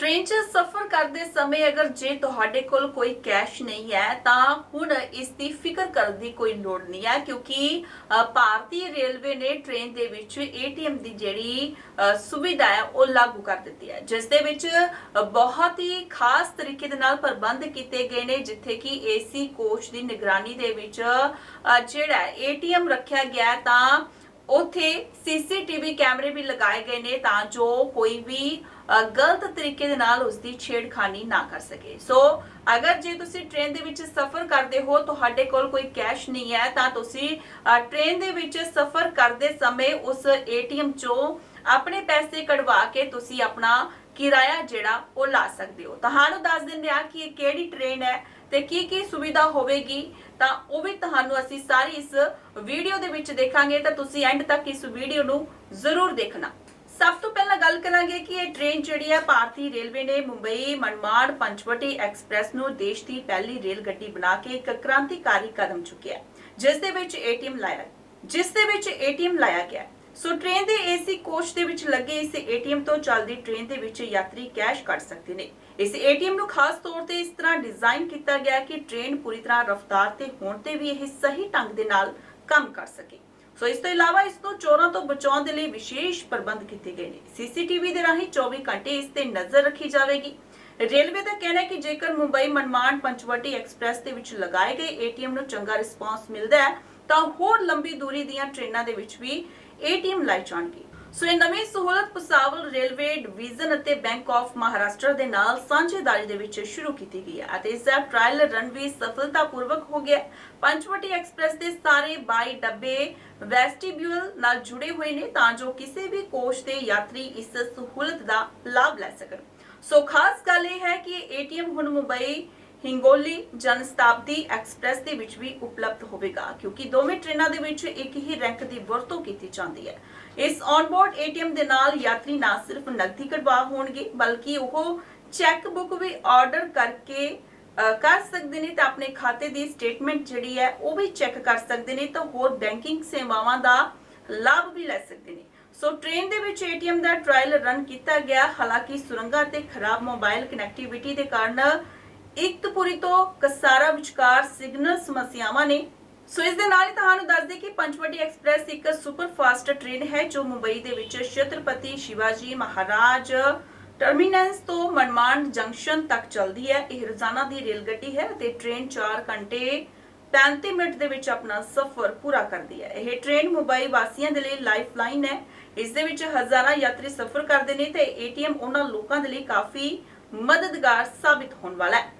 Train 'ਚ ਸਫ਼ਰ ਕਰਦੇ ਸਮੇਂ ਅਗਰ ਜੇ ਤੁਹਾਡੇ ਕੋਲ ਕੋਈ ਕੈਸ਼ ਨਹੀਂ ਹੈ ਤਾਂ ਹੁਣ ਇਸ ਦੀ ਫਿਕਰ ਕਰਨ ਦੀ ਕੋਈ ਲੋੜ ਨਹੀਂ ਹੈ ਕਿਉਂਕਿ ਭਾਰਤੀ ਰੇਲਵੇ ਨੇ ਟ੍ਰੇਨ ਦੇ ਵਿੱਚ ਏਟੀਐਮ ਦੀ ਜਿਹੜੀ ਸੁਵਿਧਾ ਹੈ ਉਹ ਲਾਗੂ ਕਰ ਦਿੱਤੀ ਹੈ ਜਿਸ ਦੇ ਵਿੱਚ ਬਹੁਤ ਹੀ ਖਾਸ ਤਰੀਕੇ ਦੇ ਨਾਲ ਪ੍ਰਬੰਧ ਕੀਤੇ ਗਏ ਨੇ ਜਿੱਥੇ ਕਿ ਏਸੀ ਕੋਚ ਦੀ ਨਿਗਰਾਨੀ ਦੇ ਵਿੱਚ ਅ, ਜਿਹੜਾ ਏਟੀਐਮ ਰੱਖਿਆ ਗਿਆ ਤਾਂ ਉਥੇ ਸੀਸੀਟੀਵੀ ਕੈਮਰੇ ਵੀ ਲਗਾਏ ਗਏ ਨੇ ਤਾਂ ਜੋ ਕੋਈ ਵੀ ਗਲਤ ਤਰੀਕੇ ਦੇ ਨਾਲ ਉਸ ਦੀ ਛੇੜਖਾਨੀ ਨਾ ਕਰ ਸਕੇ। ਸੋ ਅਗਰ ਜੇ ਤੁਸੀਂ ਟ੍ਰੇਨ ਦੇ ਵਿੱਚ ਸਫ਼ਰ ਕਰਦੇ ਹੋ ਤੁਹਾਡੇ ਕੋਲ ਕੋਈ ਕੈਸ਼ ਨਹੀਂ ਹੈ ਤਾਂ ਤੁਸੀਂ ਅ, ਟ੍ਰੇਨ ਦੇ ਵਿੱਚ ਸਫ਼ਰ ਕਰਦੇ ਸਮੇਂ ਉਸ ਏਟੀਐਮ ਚੋਂ ਆਪਣੇ ਪੈਸੇ ਕਢਵਾ ਕੇ ਤੁਸੀਂ ਆਪਣਾ ਕਿਰਾਇਆ ਜਿਹੜਾ ਉਹ ਲਾ ਸਕਦੇ ਹੋ। ਤੁਹਾਨੂੰ ਦੱਸ ਦਿੰਦੇ ਆ ਕਿ ਇਹ ਕਿਹੜੀ ਟ੍ਰੇਨ ਹੈ ਤੇ ਕੀ ਕੀ ਸੁਵਿਧਾ ਹੋਵੇਗੀ, ਤਾਂ ਉਹ ਵੀ ਤੁਹਾਨੂੰ ਅਸੀਂ ਸਾਰੀ ਇਸ ਵੀਡੀਓ ਦੇ ਵਿੱਚ ਦੇਖਾਂਗੇ, ਤਾਂ ਤੁਸੀਂ ਐਂਡ ਤੱਕ ਇਸ ਵੀਡੀਓ ਨੂੰ ਜ਼ਰੂਰ ਦੇਖਣਾ। ਸਭ ਤੋਂ ਪਹਿਲਾਂ ਗੱਲ ਕਰਾਂਗੇ ਕਿ ਇਹ ਟ੍ਰੇਨ ਜਿਹੜੀ ਹੈ ਭਾਰਤੀ ਰੇਲਵੇ ਨੇ ਮੁੰਬਈ, ਮਨਮਾੜ, ਪੰਚਵਟੀ ਐਕਸਪ੍ਰੈਸ ਨੂੰ ਦੇਸ਼ ਦੀ ਪਹਿਲੀ ਰੇਲ ਗੱਡੀ ਬਣਾ ਕੇ ਇੱਕ ਕ੍ਰਾਂਤੀਕਾਰੀ ਕਦਮ ਚੁੱਕਿਆ। ਜਿਸ ਦੇ ਵਿੱਚ ਏਟੀਐਮ ਲਾਇਆ, ਜਿਸ ਦੇ ਵਿੱਚ ਏਟੀਐਮ ਲਾਇਆ ਗਿਆ। ਸੋ ਟ੍ਰੇਨ ਦੇ ਏਸੀ ਕੋਚ ਦੇ ਵਿੱਚ ਲੱਗੇ ਇਸ ਏਟੀਐਮ ਤੋਂ ਚੱਲਦੀ ਟ੍ਰੇਨ ਦੇ ਵਿੱਚ ਯਾਤਰੀ ਕੈਸ਼ ਕੱਢ ਸਕਦੇ ਨੇ। ਇਸ ਏਟੀਐਮ ਨੂੰ ਖਾਸ ਤੌਰ ਤੇ ਇਸ ਤਰ੍ਹਾਂ ਡਿਜ਼ਾਈਨ ਕੀਤਾ ਗਿਆ ਕਿ ਟ੍ਰੇਨ ਪੂਰੀ ਤਰ੍ਹਾਂ ਰਫ਼ਤਾਰ ਤੇ ਹੋਣ ਤੇ ਵੀ ਇਹ ਸਹੀ ਢੰਗ ਦੇ ਨਾਲ ਕੰਮ ਕਰ ਸਕੇ। ਸੋ ਇਸ ਤੋਂ ਇਲਾਵਾ ਇਸ ਨੂੰ ਚੋਰਾਂ ਤੋਂ ਬਚਾਉਣ ਦੇ ਲਈ ਵਿਸ਼ੇਸ਼ ਪ੍ਰਬੰਧ ਕੀਤੇ ਗਏ ਨੇ। ਸੀਸੀਟੀਵੀ ਦੇ ਰਾਹੀਂ 24 ਘੰਟੇ ਇਸ ਤੇ ਨਜ਼ਰ ਰੱਖੀ ਜਾਵੇਗੀ। ਰੇਲਵੇ ਦਾ ਕਹਿਣਾ ਹੈ ਕਿ ਜੇਕਰ ਮੁੰਬਈ ਮਨਮਾਨ ਪੰਚਵਟੀ ਐਕਸਪ੍ਰੈਸ ਦੇ ਵਿੱਚ ਲਗਾਏ ਗਏ ਏਟੀਐਮ ਨੂੰ ਚੰਗਾ ਰਿਸਪਾਂਸ ਮਿਲਦਾ ਹੈ ਤਾਂ ਹੋਰ ਲੰਬੀ ਦੂਰੀ ਦੀਆਂ ਟ੍ਰੇਨਾਂ ਦੇ ਵਿੱਚ ਵੀ ਏਟੀਐਮ ਲਾਏ ਜਾਣਗੇ। ਸੋ ਇਹ ਨਵੀਂ ਸਹੂਲਤ ਪੁਸਾਵਲ ਰੇਲਵੇ ਡਿਵੀਜ਼ਨ ਅਤੇ ਬੈਂਕ ਆਫ ਮਹਾਰਾਸ਼ਟਰ ਦੇ ਨਾਲ ਸਾਂਝੇਦਾਰੀ ਦੇ ਵਿੱਚ ਸ਼ੁਰੂ ਕੀਤੀ ਗਈ ਹੈ ਅਤੇ ਇਸ ਦਾ ਟ੍ਰਾਇਲ ਰਨ ਵੀ ਸਫਲਤਾਪੂਰਵਕ ਹੋ ਗਿਆ ਪੰਚਵਟੀ ਐਕਸਪ੍ਰੈਸ ਦੇ ਸਾਰੇ 22 ਡੱਬੇ ਵੈਸਟੀਬਿਊਲ ਨਾਲ ਜੁੜੇ ਹੋਏ ਨੇ ਤਾਂ ਜੋ ਕਿਸੇ ਵੀ ਕੋਚ ਦੇ ਯਾਤਰੀ ਇਸ ਸਹੂਲਤ ਦਾ ਲਾਭ ਲੈ ਸਕਣ। ਸੋ ਖਾਸ ਗੱਲ ਇਹ ਹੈ ਕਿ ਏਟੀਐਮ ਹੁਣ ਮੁੰਬਈ ਹਿੰਗੋਲੀ ਜਨਸਤਾਬਦੀ ਐਕਸਪ੍ਰੈਸ ਦੇ ਵਿੱਚ ਵੀ ਉਪਲਬਧ ਹੋਵੇਗਾ, ਕਿਉਂਕਿ ਦੋਵੇਂ ਟ੍ਰੇਨਾਂ ਦੇ ਵਿੱਚ ਇੱਕ ਹੀ ਰੈਂਕ ਦੀ ਵਰਤੋਂ ਕੀਤੀ ਜਾਂਦੀ ਹੈ। ਇਸ ਔਨਬੋਰਡ ਏਟੀਐਮ ਦੇ ਨਾਲ ਯਾਤਰੀ ਨਾ ਸਿਰਫ ਨਕਦੀ ਕਢਵਾ ਹੋਣਗੇ, ਬਲਕਿ ਉਹ ਚੈੱਕ ਬੁੱਕ ਵੀ ਆਰਡਰ ਕਰਕੇ ਕਰ ਸਕਦੇ ਨੇ ਤਾਂ ਆਪਣੇ ਖਾਤੇ ਦੀ ਸਟੇਟਮੈਂਟ ਜਿਹੜੀ ਹੈ, ਉਹ ਵੀ ਚੈੱਕ ਕਰ ਸਕਦੇ ਨੇ ਤਾਂ ਹੋਰ ਬੈਂਕਿੰਗ ਸੇਵਾਵਾਂ ਦਾ ਲਾਭ ਵੀ ਲੈ ਸਕਦੇ ਨੇ। ਸੋ ਟ੍ਰੇਨ ਦੇ ਵਿੱਚ ਏਟੀਐਮ ਦਾ ਟ੍ਰਾਇਲ ਰਨ ਕੀਤਾ ਗਿਆ, ਹਾਲਾਂਕਿ ਸੁਰੰਗਾਂ ਤੇ ਖਰਾਬ ਮੋਬਾਈਲ ਕਨੈਕਟੀਵਿਟੀ ਦੇ ਕਾਰਨ ਇਕਤਪੁਰੀ ਤੋਂ ਕਸਾਰਾ ਵਿਚਕਾਰ ਸਿਗਨਲ ਸਮੱਸਿਆਵਾਂ ਨੇ। ਸੋ ਇਸ ਦੇ ਨਾਲ ਹੀ ਤੁਹਾਨੂੰ ਦੱਸ ਦੇ ਕਿ ਪੰਚਵਟੀ ਐਕਸਪ੍ਰੈਸ ਇੱਕ ਸੁਪਰ ਫਾਸਟ ਟ੍ਰੇਨ ਹੈ, ਜੋ ਮੁੰਬਈ ਦੇ ਵਿੱਚ ਛਤਰਪਤੀ ਸ਼ਿਵਾਜੀ ਮਹਾਰਾਜ ਟਰਮੀਨਸ ਤੋਂ ਮਨਮਾੜ ਜੰਕਸ਼ਨ ਤੱਕ ਚੱਲਦੀ ਹੈ। ਇਹ ਰੋਜ਼ਾਨਾ ਦੀ ਰੇਲ ਗੱਡੀ ਹੈ ਤੇ ਟ੍ਰੇਨ 4 ਘੰਟੇ 35 ਮਿੰਟ ਦੇ ਵਿੱਚ ਆਪਣਾ ਸਫ਼ਰ ਪੂਰਾ ਕਰਦੀ ਹੈ। ਇਹ ਟ੍ਰੇਨ ਮੁੰਬਈ ਵਾਸੀਆਂ ਦੇ ਲਈ ਲਾਈਫਲਾਈਨ ਹੈ। ਇਸ ਦੇ ਵਿੱਚ ਹਜ਼ਾਰਾਂ ਯਾਤਰੀ ਸਫ਼ਰ ਕਰਦੇ ਨੇ ਤੇ ਏਟੀਐਮ ਉਹਨਾਂ ਲੋਕਾਂ ਦੇ ਲਈ ਕਾਫੀ ਮਦਦਗਾਰ ਸਾਬਿਤ ਹੋਣ ਵਾਲਾ ਹੈ।